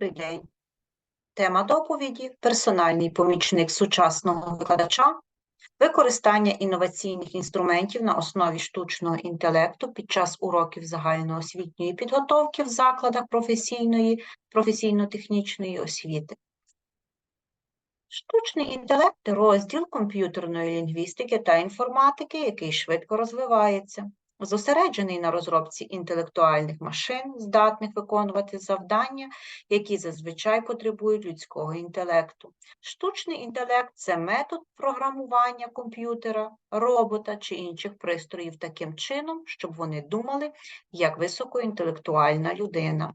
Добрий. Тема доповіді персональний помічник сучасного викладача, використання інноваційних інструментів на основі штучного інтелекту під час уроків загальноосвітньої підготовки в закладах професійної, професійно-технічної освіти. Штучний інтелект – розділ комп'ютерної лінгвістики та інформатики, який швидко розвивається зосереджений на розробці інтелектуальних машин, здатних виконувати завдання, які зазвичай потребують людського інтелекту. Штучний інтелект це метод програмування комп'ютера, робота чи інших пристроїв таким чином, щоб вони думали як високоінтелектуальна людина.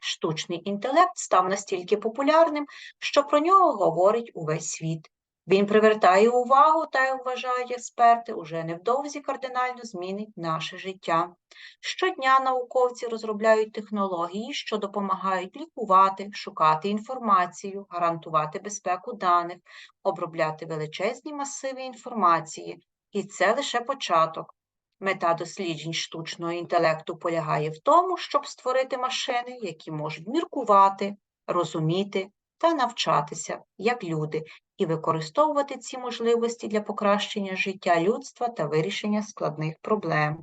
Штучний інтелект став настільки популярним, що про нього говорить увесь світ. Він привертає увагу та, як вважають експерти, уже невдовзі кардинально змінить наше життя. Щодня науковці розробляють технології, що допомагають лікувати, шукати інформацію, гарантувати безпеку даних, обробляти величезні масиви інформації. І це лише початок. Мета досліджень штучного інтелекту полягає в тому, щоб створити машини, які можуть міркувати, розуміти та навчатися як люди, і використовувати ці можливості для покращення життя людства та вирішення складних проблем.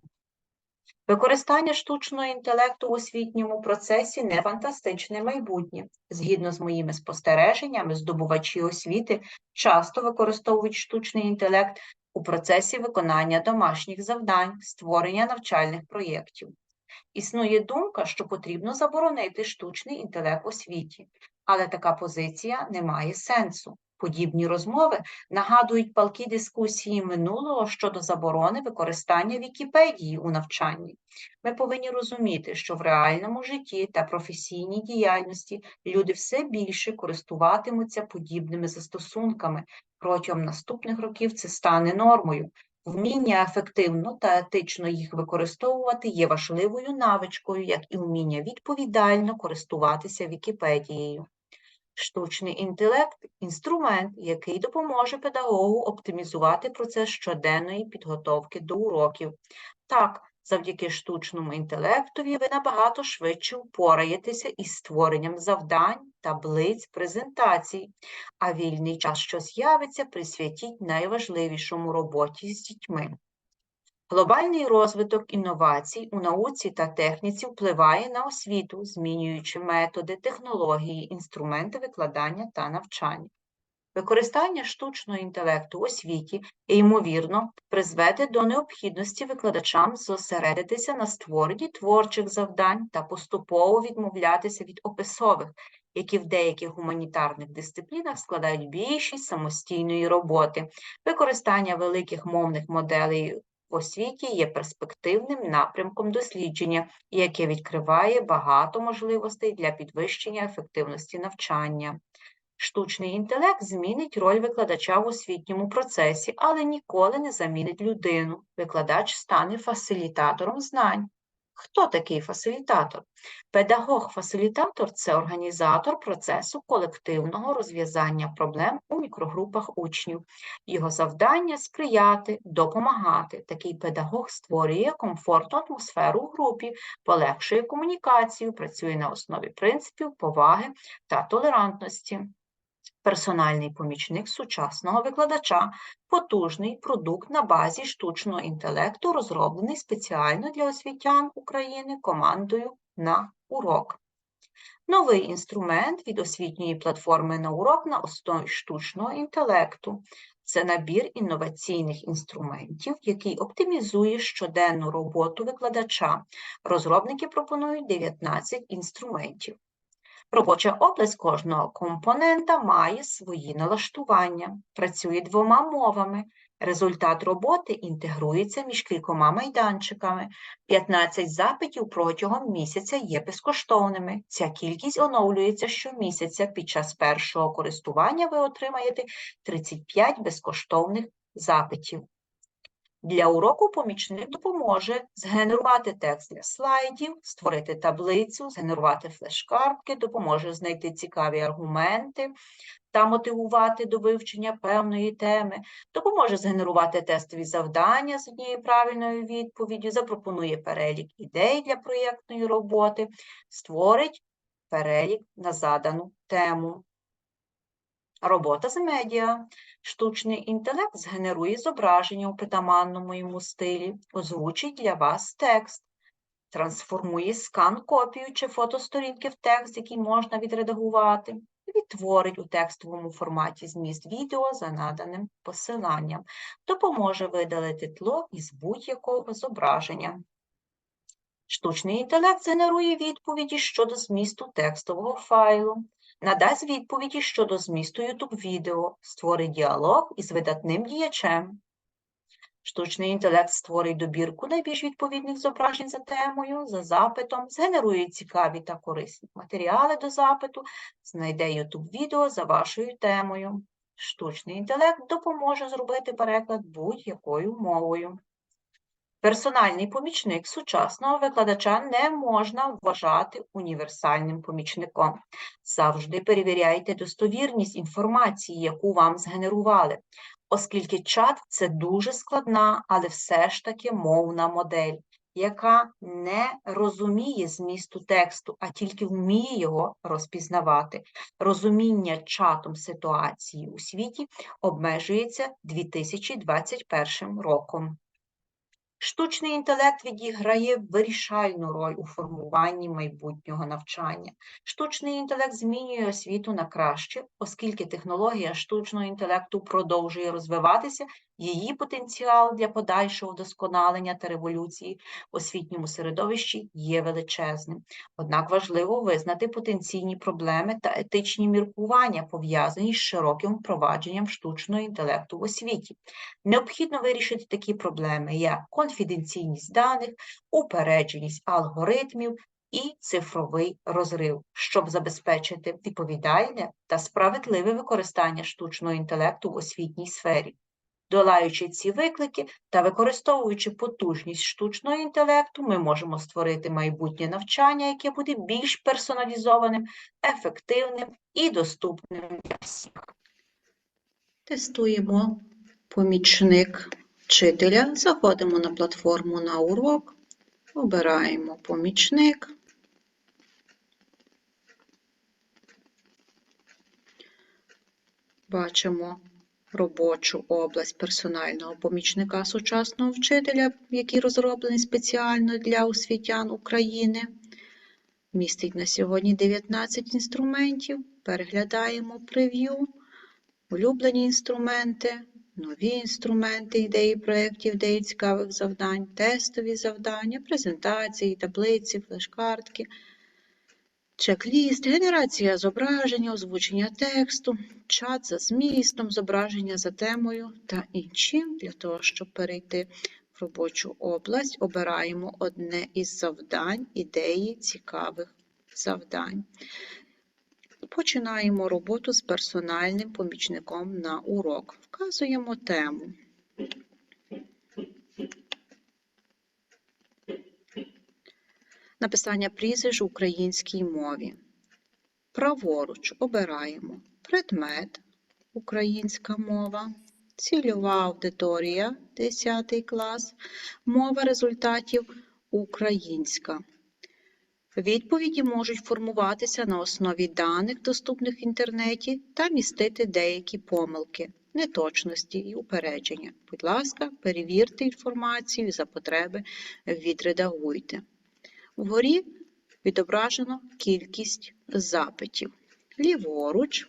Використання штучного інтелекту у освітньому процесі не фантастичне майбутнє. Згідно з моїми спостереженнями, здобувачі освіти часто використовують штучний інтелект у процесі виконання домашніх завдань, створення навчальних проєктів. Існує думка, що потрібно заборонити штучний інтелект освіті, але така позиція не має сенсу. Подібні розмови нагадують палкі дискусії минулого щодо заборони використання Вікіпедії у навчанні. Ми повинні розуміти, що в реальному житті та професійній діяльності люди все більше користуватимуться подібними застосунками. Протягом наступних років це стане нормою. Вміння ефективно та етично їх використовувати є важливою навичкою, як і вміння відповідально користуватися Вікіпедією. Штучний інтелект інструмент, який допоможе педагогу оптимізувати процес щоденної підготовки до уроків. Так, завдяки штучному інтелектові ви набагато швидше впораєтеся із створенням завдань, таблиць, презентацій, а вільний час, що з'явиться, присвятіть найважливішому роботі з дітьми. Глобальний розвиток інновацій у науці та техніці впливає на освіту, змінюючи методи, технології, інструменти викладання та навчання. Використання штучного інтелекту у освіті, ймовірно, призведе до необхідності викладачам зосередитися на створенні творчих завдань та поступово відмовлятися від описових, які в деяких гуманітарних дисциплінах складають більшість самостійної роботи. Використання великих мовних моделей освіті є перспективним напрямком дослідження, яке відкриває багато можливостей для підвищення ефективності навчання. Штучний інтелект змінить роль викладача в освітньому процесі, але ніколи не замінить людину. Викладач стане фасилітатором знань. Хто такий фасилітатор? Педагог-фасилітатор це організатор процесу колективного розв'язання проблем у мікрогрупах учнів. Його завдання сприяти, допомагати. Такий педагог створює комфортну атмосферу у групі, полегшує комунікацію, працює на основі принципів, поваги та толерантності персональний помічник сучасного викладача, потужний продукт на базі штучного інтелекту, розроблений спеціально для освітян України командою на урок. Новий інструмент від освітньої платформи на урок на основі штучного інтелекту. Це набір інноваційних інструментів, який оптимізує щоденну роботу викладача. Розробники пропонують 19 інструментів. Робоча область кожного компонента має свої налаштування, працює двома мовами. Результат роботи інтегрується між кількома майданчиками. 15 запитів протягом місяця є безкоштовними. Ця кількість оновлюється щомісяця. Під час першого користування ви отримаєте 35 безкоштовних запитів. Для уроку помічник допоможе згенерувати текст для слайдів, створити таблицю, згенерувати флеш-картки, допоможе знайти цікаві аргументи та мотивувати до вивчення певної теми, допоможе згенерувати тестові завдання з однією правильною відповіддю, запропонує перелік ідей для проєктної роботи, створить перелік на задану тему. Робота з медіа. Штучний інтелект згенерує зображення у притаманному йому стилі, озвучить для вас текст, трансформує скан копію чи фото сторінки в текст, який можна відредагувати, відтворить у текстовому форматі зміст відео за наданим посиланням, допоможе видалити тло із будь-якого зображення. Штучний інтелект генерує відповіді щодо змісту текстового файлу, надасть відповіді щодо змісту YouTube відео, створить діалог із видатним діячем. Штучний інтелект створить добірку найбільш відповідних зображень за темою, за запитом, згенерує цікаві та корисні матеріали до запиту, знайде YouTube відео за вашою темою. Штучний інтелект допоможе зробити переклад будь-якою мовою. Персональний помічник сучасного викладача не можна вважати універсальним помічником. Завжди перевіряйте достовірність інформації, яку вам згенерували, оскільки чат це дуже складна, але все ж таки мовна модель, яка не розуміє змісту тексту, а тільки вміє його розпізнавати. Розуміння чатом ситуації у світі обмежується 2021 роком. Штучний інтелект відіграє вирішальну роль у формуванні майбутнього навчання. Штучний інтелект змінює освіту на краще, оскільки технологія штучного інтелекту продовжує розвиватися, її потенціал для подальшого вдосконалення та революції в освітньому середовищі є величезним. Однак важливо визнати потенційні проблеми та етичні міркування, пов'язані з широким впровадженням штучного інтелекту в освіті. Необхідно вирішити такі проблеми, як конфіденційність даних, упередженість алгоритмів і цифровий розрив, щоб забезпечити відповідальне та справедливе використання штучного інтелекту в освітній сфері. Долаючи ці виклики та використовуючи потужність штучного інтелекту, ми можемо створити майбутнє навчання, яке буде більш персоналізованим, ефективним і доступним для всіх. Тестуємо помічник вчителя, заходимо на платформу на урок, обираємо помічник. Бачимо робочу область персонального помічника сучасного вчителя, який розроблений спеціально для освітян України. Містить на сьогодні 19 інструментів. Переглядаємо прев'ю, улюблені інструменти, нові інструменти, ідеї проєктів, ідеї цікавих завдань, тестові завдання, презентації, таблиці, флешкартки, чек-ліст, генерація зображення, озвучення тексту, чат за змістом, зображення за темою та інші. Для того, щоб перейти в робочу область, обираємо одне із завдань, ідеї цікавих завдань. Починаємо роботу з персональним помічником на урок. Вказуємо тему. Написання прізвищ в українській мові. Праворуч обираємо предмет українська мова, цільова аудиторія 10 клас, мова результатів українська. Відповіді можуть формуватися на основі даних, доступних в інтернеті, та містити деякі помилки, неточності і упередження. Будь ласка, перевірте інформацію за потреби відредагуйте. Вгорі відображено кількість запитів. Ліворуч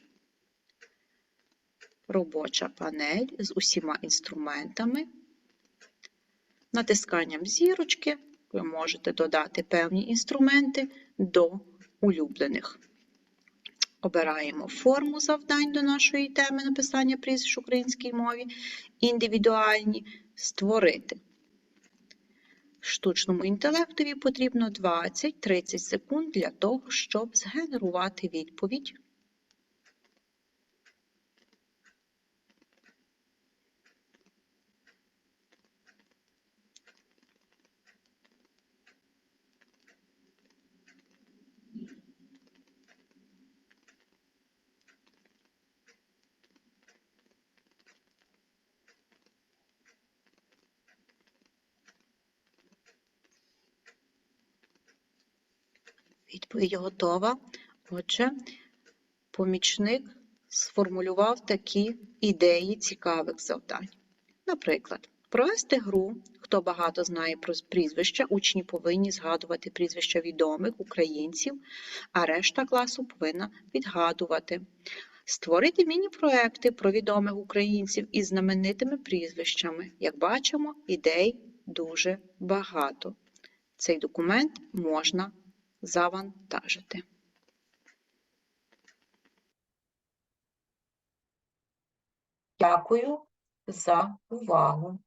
робоча панель з усіма інструментами. Натисканням зірочки ви можете додати певні інструменти до улюблених. Обираємо форму завдань до нашої теми написання прізвищ в українській мові, індивідуальні, створити. Штучному інтелектові потрібно 20-30 секунд для того, щоб згенерувати відповідь. Відповідь готова. Отже, помічник сформулював такі ідеї цікавих завдань. Наприклад, провести гру, хто багато знає про прізвища, учні повинні згадувати прізвища відомих українців, а решта класу повинна відгадувати. Створити міні-проекти про відомих українців із знаменитими прізвищами. Як бачимо, ідей дуже багато. Цей документ можна завантажити. Дякую за увагу.